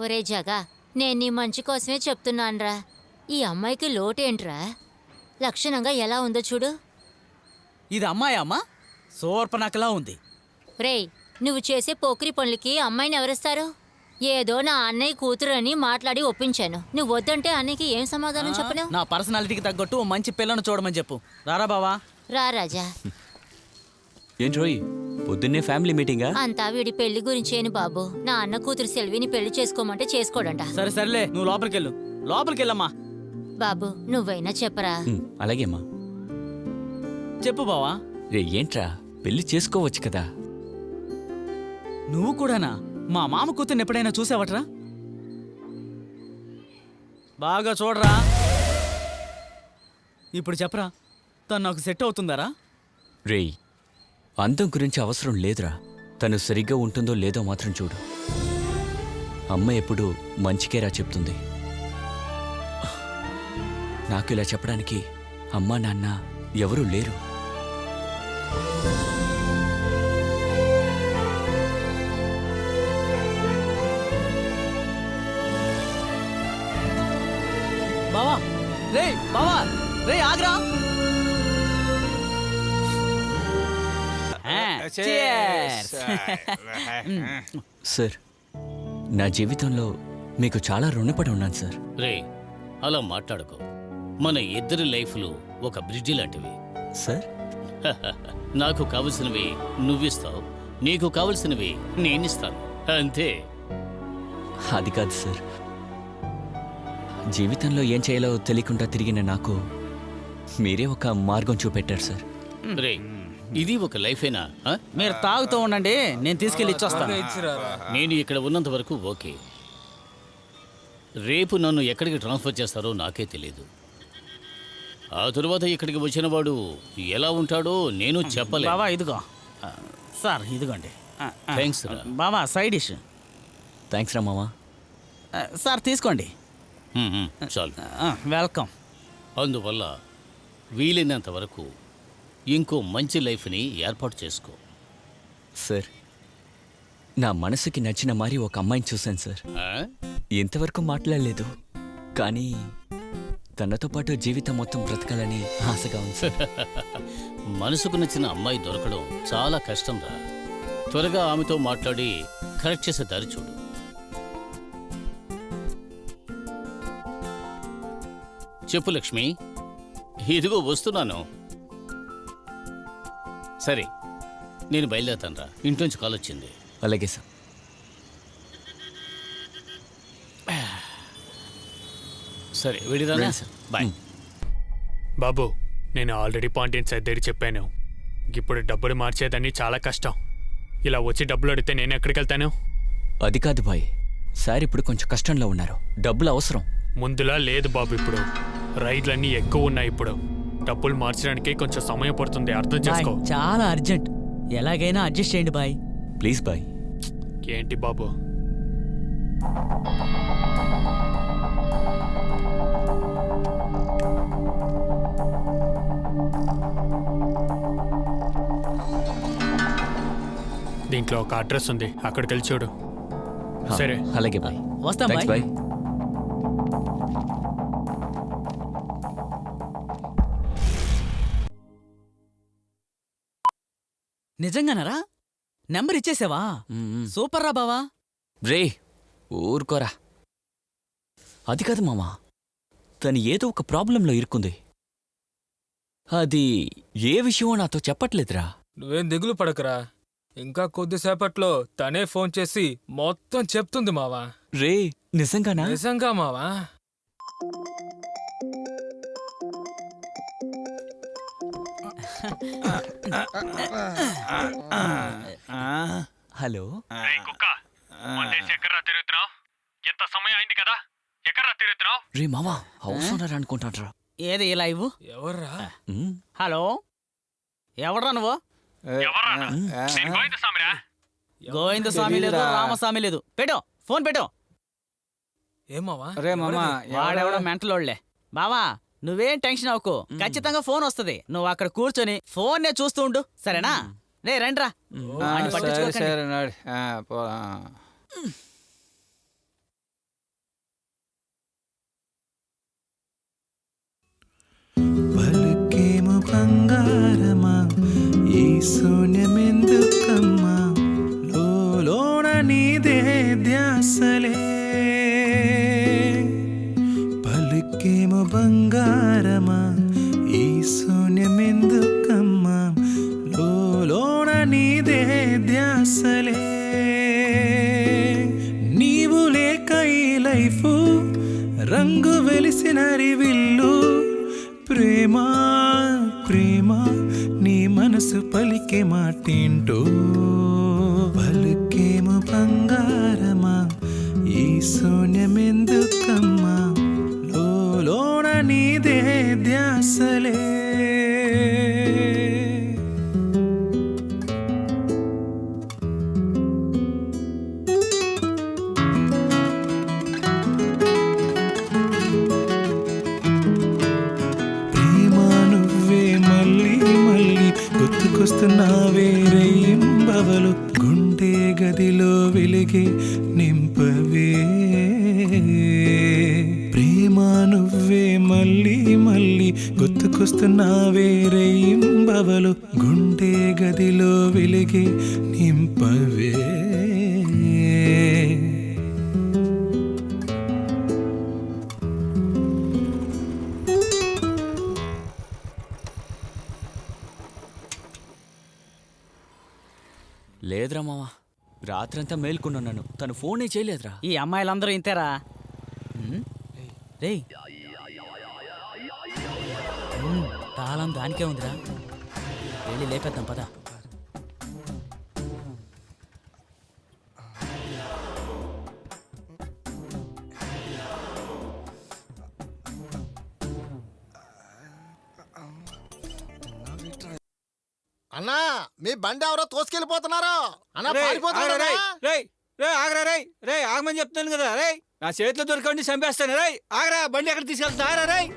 ఒరే జగా నేను నీ మంచి కోసమే చెప్తున్నాన్రా. ఈ అమ్మాయికి లోటేంట్రా? లక్షణంగా ఎలా ఉందో చూడు. ఇది అమ్మాయి అమ్మా? సోర్పనకలా ఉంది. రేయ్ నువ్వు చేసే పోకిరి పనులకి అమ్మాయిని ఎవరిస్తారు? ఏదో నా అన్నయ్య కూతురు అని మాట్లాడి ఒప్పించాను. నువ్వు వద్దంటే అన్నయ్యకి ఏం సమాధానం చెప్పను? నా పర్సనాలిటీకి తగ్గట్టు ఓ మంచి పిల్లను చూడమని చెప్పు. రారా బావా? రా రాజా. ఏంటి రోయ్ పొద్దున్నే ఫ్యామిలీ మీటింగా? అంతా వీడి పెళ్ళి గురించేను బాబు. నా అన్న కూతురు సెల్విని పెళ్ళి చేసుకోమంటే చేసుకోడంట. సరే సరేలే నువ్వు లోపలికెళ్ళు. లోపలికెళ్ళమ్మా. బాబు నువ్వైనా చెప్పరా? అలాగే అమ్మా. చెప్పు బావా. రే ఏంట్రా? పెళ్ళి చేసుకోవచ్చు కదా. నువ్వు కూడానా? మా మామ కూతుర్ని ఎప్పుడైనా చూసావట్రా? బాగా చూడరా. ఇప్పుడు చెప్పరా తను నాకు సెట్ అవుతుందారా? రేయ్ అందం గురించి అవసరం లేదురా. తను సరిగ్గా ఉంటుందో లేదో మాత్రం చూడు. అమ్మ ఎప్పుడు మంచికేరా చెప్తుంది. నాకు ఇలా చెప్పడానికి అమ్మా నాన్న ఎవరూ లేరు. బావా రే బావా రే ఆగ్రా. Cheers. సార్ నా జీవితంలో మీకు చాలా రుణపడి ఉన్నాను సార్. రే అలా మాట్లాడుకో. మన ఇద్దరి లైఫ్లు ఒక బ్రిడ్జి లాంటివి. సార్? నాకు కావలసినవి నువ్విస్తావు నీకు కావలసినవి నేనిస్తాను. అంతే. అది కాదు సార్. జీవితంలో ఏం చేయాలో తెలియకుండా తిరిగిన నాకు మీరే ఒక మార్గం చూపెట్టారు సార్. రే ఇది ఒక లైఫేనా ఆ? మీరు తాగుతూ ఉండండి నేను తీసుకెళ్ళి ఇచ్చొస్తాను. నేను ఇక్కడ ఉన్నంత వరకు ఓకే. రేపు నన్ను ఎక్కడికి ట్రాన్స్ఫర్ చేస్తారో నాకే తెలియదు ఆ తరువాత ఇక్కడికి వచ్చిన వాడు ఎలా ఉంటాడో నేను చెప్పలే బావా ఇదిగో. ఆ, సార్ ఇదిగోండి. ఆ, ఆ. థ్యాంక్స్ రా. బావా సైడ్ డిష్ థ్యాంక్స్ రా మామా. ఆ, సార్ తీసుకోండి. చాలు. ఆ, వెల్కమ్ అందువల్ల వీలైనంత వరకు ఇంకో మంచి లైఫ్ని ఏర్పాటు చేసుకో. సార్ నా మనసుకి నచ్చిన మారి ఒక అమ్మాయిని చూశాను సార్. ఆ? ఇంతవరకు మాట్లాడలేదు కానీ తనతో పాటు జీవితం మొత్తం బ్రతకాలని ఆశగా ఉంది సార్. మనసుకు నచ్చిన అమ్మాయి దొరకడం చాలా కష్టం రా త్వరగా ఆమెతో మాట్లాడి కరెక్ట్ చేసే దారి చూడు. చెప్పు లక్ష్మి ఇదిగో వస్తున్నాను. సరే నేను బయలుదేరుతాను రా ఇంట్లోంచి కాల్ వచ్చింది. అలాగే సార్. సరే వెళ్ళండి సార్. బాయ్. బాబు నేను ఆల్రెడీ పాయింట్ సైడ్ దగ్గర చెప్పాను. ఇప్పుడు డబ్బులు మార్చేదని చాలా కష్టం. ఇలా వచ్చి డబ్బులు అడిగితే నేను ఎక్కడికి వెళ్తాను? అది కాదు బాయ్. సార్ ఇప్పుడు కొంచెం కష్టంలో ఉన్నారు. డబ్బులు అవసరం. ముందులా లేదు బాబు ఇప్పుడు. రైడ్లన్నీ ఎక్కువ ఉన్నాయి ఇప్పుడు. డబ్బులు మార్చడానికి కొంచెం సమయం పడుతుంది అర్థం చేసుకో. చాలా అర్జెంట్. ఎలాగైనా అడ్జస్ట్ చేయండి బాయ్. Please bye. ఏంటి బాబు? దీంట్లో ఒక అడ్రస్ ఉంది అక్కడికి వెళ్ళి చూడు సరే. అలాగే బాయ్. వస్తాం థ్యాంక్స్ బాయ్. బాయ్. నిజంగానరా? నెంబర్ ఇచ్చేసావా? సూపర్ రా బావా. రే ఊరుకోరా. అది కాదు మామా తను ఏదో ఒక ప్రాబ్లంలో ఇరుక్కుంది. అది ఏ విషయమో నాతో చెప్పట్లేదురా. నువ్వేం దిగులు పడకరా. ఇంకా కొద్దిసేపట్లో తనే ఫోన్ చేసి మొత్తం చెప్తుంది మావా. రే నిజంగానా? నిజంగా మావా? హలో? ఎక్కడ్రా తిరుగుతున్నావు? ఎంత సమయం అయింది కదా? ఎక్కడ్రా తిరుగుతున్నావు? రే మామా హౌస్ ఓనర్ అనుకుంటాడ్రా. ఏది ఇలా ఇవ్వు ఎవర్రా? హలో? ఎవడ్రా నువ్వు? గోవింద స్వామి లేదు రామస్వామి లేదు. పెట్టు ఫోన్ పెట్టు. ఏం మావా? రే మామా వాడెవడో మెంటలోళ్ళే బావా నువ్వేం టెన్షన్ అవ్వకు. ఖచ్చితంగా ఫోన్ వస్తది. నువ్వు అక్కడ కూర్చొని ఫోన్ నే చూస్తూ ఉండు. సరేనా? రే రండ్రా. వాడిని పట్టించుకోకండి. పలుకేమో బంగారమా ఈ శూన్యమెందుకమ్మా? లోన నీదే ధ్యాసలే. బంగారమా? ఈ శూన్యమెందుకమ్మా? లోన నీదే ధ్యాసలే. నీవు లేక ఈ లైఫ్ రంగు వెలిసిన రివిల్లు. ప్రేమ ప్రేమ నీ మనసు పలికే మాటేంటో. పలుకేమో బంగారమా? ఈ శూన్యమెందు రేయింబవలు గుంటే గదిలో వెలిగే నింపవే. ప్రేమ నువ్వే మళ్ళీ మళ్ళీ గుర్తుకొస్తున్నావే రేయింబవలు గుంటే గదిలో వెలిగే నింపవే. లేదురా మామ రాత్రంతా మేల్కొన్నాను తను ఫోనే చేయలేదురా. ఈ అమ్మాయిలందరూ ఇంతేరా? తాళం దానికే ఉందిరా. వెళ్ళి లేపేద్దాం పద. అన్నా మీ బండి ఎవరో తోసుకెళ్ళిపోతున్నారు. అన్నా ఆగరా రేయ్ రేయ్ ఆగమని చెప్తాను కదా రేయ్. నా చేతిలో దొరకండి చంపేస్తాను రేయ్ ఆగరా బండి ఎక్కడ తీసుకెళ్తా రేయ్.